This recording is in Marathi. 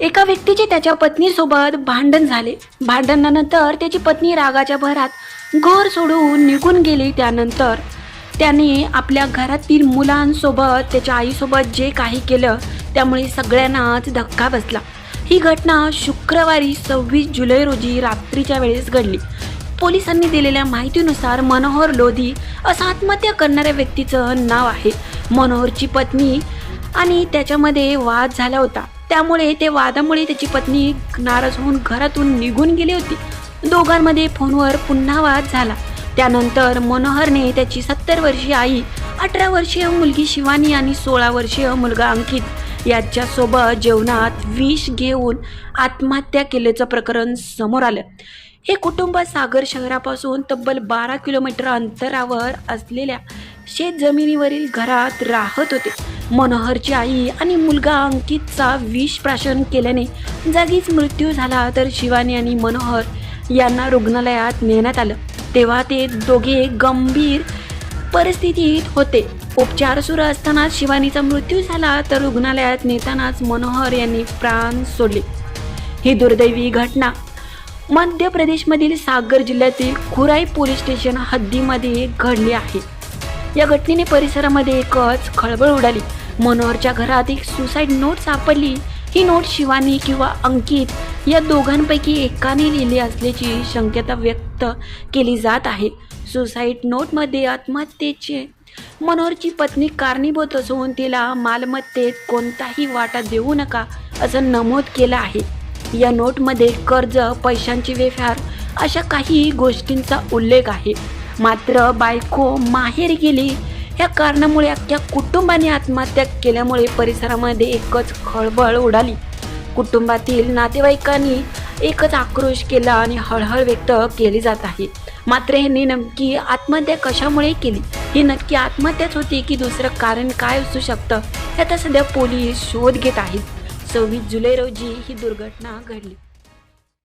एका व्यक्तीचे त्याच्या पत्नीसोबत भांडण झाले. भांडणानंतर त्याची पत्नी रागाच्या भरात घर सोडून निघून गेली. त्यानंतर त्याने आपल्या घरातील मुलांसोबत त्याच्या आईसोबत जे काही केलं त्यामुळे सगळ्यांनाच धक्का बसला. ही घटना शुक्रवारी सव्वीस जुलै रोजी रात्रीच्या वेळेस घडली. पोलिसांनी दिलेल्या माहितीनुसार मनोहर लोधी असं आत्महत्या करणाऱ्या व्यक्तीचं नाव आहे. मनोहरची पत्नी आणि त्याच्यामध्ये वाद झाला होता. त्यामुळे ते वादामुळे त्याची पत्नी नाराज होऊन घरातून निघून गेली होती. दोघांमध्ये फोनवर पुन्हा वाद झाला. त्यानंतर मनोहरने त्याची सत्तर वर्षीय आई अठरा वर्षीय मुलगी शिवानी आणि सोळा वर्षीय मुलगा अंकित याच्यासोबत जेवणात विष घेऊन आत्महत्या केल्याचं प्रकरण समोर आलं. हे कुटुंब सागर शहरापासून तब्बल बारा किलोमीटर अंतरावर असलेल्या शेत जमिनीवरील घरात राहत होते. मनोहरची आई आणि मुलगा अंकितचा विष प्राशन केल्याने जागीच मृत्यू झाला तर शिवानी आणि मनोहर यांना रुग्णालयात नेण्यात आलं. तेव्हा ते दोघे गंभीर परिस्थितीत होते. उपचार सुरू असतानाच शिवानीचा मृत्यू झाला तर रुग्णालयात नेतानाच मनोहर यांनी प्राण सोडले. ही दुर्दैवी घटना. मध्य प्रदेशमधील सागर जिल्ह्यातील खुराई पोलीस स्टेशन हद्दीमध्ये घडली आहे. या घटनेने परिसरामध्ये एकच खळबळ उडाली. मनोहरच्या घरात एक सुसाईड नोट सापडली. ही नोट शिवानी किंवा अंकित या दोघांपैकी एकाने लिहिली असल्याची शक्यता व्यक्त केली जात आहे. सुसाईड नोटमध्ये आत्महत्येचे मनोहरची पत्नी कारणीभूत असून तिला मालमत्तेत कोणताही वाटा देऊ नका असं नमूद केलं आहे. या नोटमध्ये कर्ज पैशांची व्यवहार अशा काही गोष्टींचा उल्लेख आहे. मात्र बायको माहेर गेली. या कारणामुळे अख्ख्या कुटुंबाने आत्महत्या केल्यामुळे परिसरामध्ये एकच खळबळ उडाली. कुटुंबातील नातेवाईकांनी एकच आक्रोश केला आणि हळहळ व्यक्त केली जात आहे. मात्र ह्यांनी नक्की आत्महत्या कशामुळे केली? ही नक्की आत्महत्याच होती की दुसरं कारण काय असू शकतं? हे सध्या पोलीस शोध घेत आहेत. सव्वीस जुलै रोजी ही दुर्घटना घडली.